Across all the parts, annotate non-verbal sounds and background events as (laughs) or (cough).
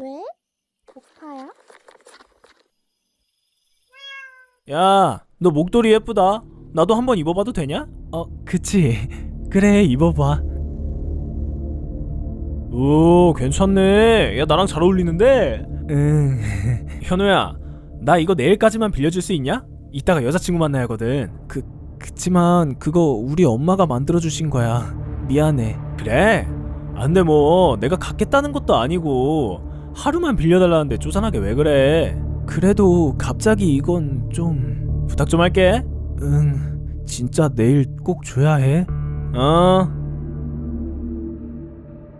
왜? 고파요? 야, 너 목도리 예쁘다. 나도 한번 입어봐도 되냐? 어, 그치. (laughs) 그래, 입어봐. 오, 괜찮네. 야, 나랑 잘 어울리는데? 응. (laughs) 현우야, 나 이거 내일까지만 빌려줄 수 있냐? 이따가 여자친구 만나야 하거든. 그, 그치만 그거 우리 엄마가 만들어주신 거야. 미안해. 그래? 안 돼, 뭐. 내가 갖겠다는 것도 아니고. 하루만 빌려달라는데 쪼잔하게 왜 그래? 그래도 갑자기 이건 좀 부탁 좀 할게. 응, 진짜 내일 꼭 줘야 해. 어.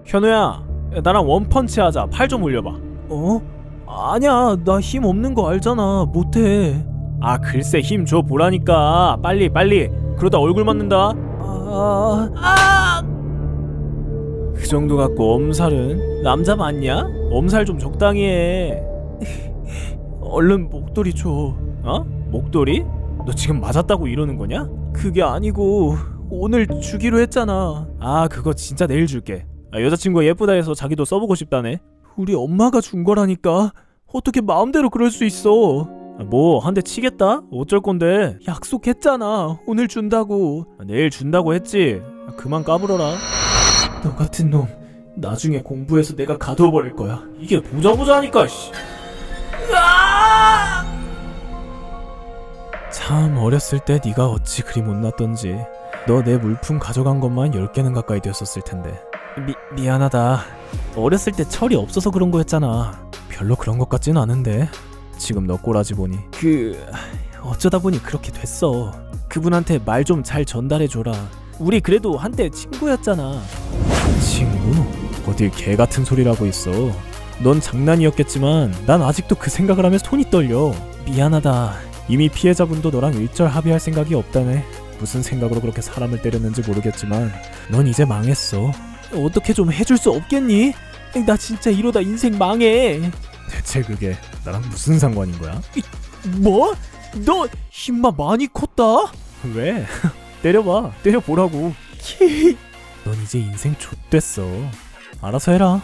현우야, 야, 나랑 원펀치 하자. 팔 좀 올려봐. 어? 아니야, 나 힘 없는 거 알잖아. 못해. 아, 글쎄 힘 줘 보라니까. 빨리, 빨리. 그러다 얼굴 맞는다. 아, 아. 그 정도 갖고 엄살은 남자 맞냐? 엄살 좀 적당히 해. (laughs) 얼른 목도리 줘. 어? 목도리? 너 지금 맞았다고 이러는 거냐? 그게 아니고 오늘 주기로 했잖아. 아 그거 진짜 내일 줄게. 아, 여자친구가 예쁘다 해서 자기도 써보고 싶다네. 우리 엄마가 준 거라니까. 어떻게 마음대로 그럴 수 있어? 뭐한 대 치겠다? 어쩔 건데? 약속했잖아. 오늘 준다고. 아, 내일 준다고 했지. 아, 그만 까불어라. 너 같은 놈 나중에 공부해서 내가 가둬버릴 거야. 이게 보자 보자 하니까 씨. 참 어렸을 때 네가 어찌 그리 못났던지. 너 내 물품 가져간 것만 10개는 가까이 되었었을 텐데. 미, 미안하다. 어렸을 때 철이 없어서 그런 거였잖아. 별로 그런 것 같진 않은데. 지금 너 꼬라지 보니. 그... 어쩌다 보니 그렇게 됐어. 그분한테 말 좀 잘 전달해줘라 우리 그래도 한때 친구였잖아 친구? 어딜 개 같은 소리라고 있어 넌 장난이었겠지만 난 아직도 그 생각을 하면서 손이 떨려 미안하다 이미 피해자분도 너랑 일절 합의할 생각이 없다네. 무슨 생각으로 그렇게 사람을 때렸는지 모르겠지만 넌 이제 망했어. 어떻게 좀 해줄 수 없겠니? 나 진짜 이러다 인생 망해. 대체 그게 나랑 무슨 상관인 거야? 뭐? 너 힘만 많이 컸다? 왜? 때려봐. 때려보라고. 넌 이제 인생 좆됐어. 알아서 해라.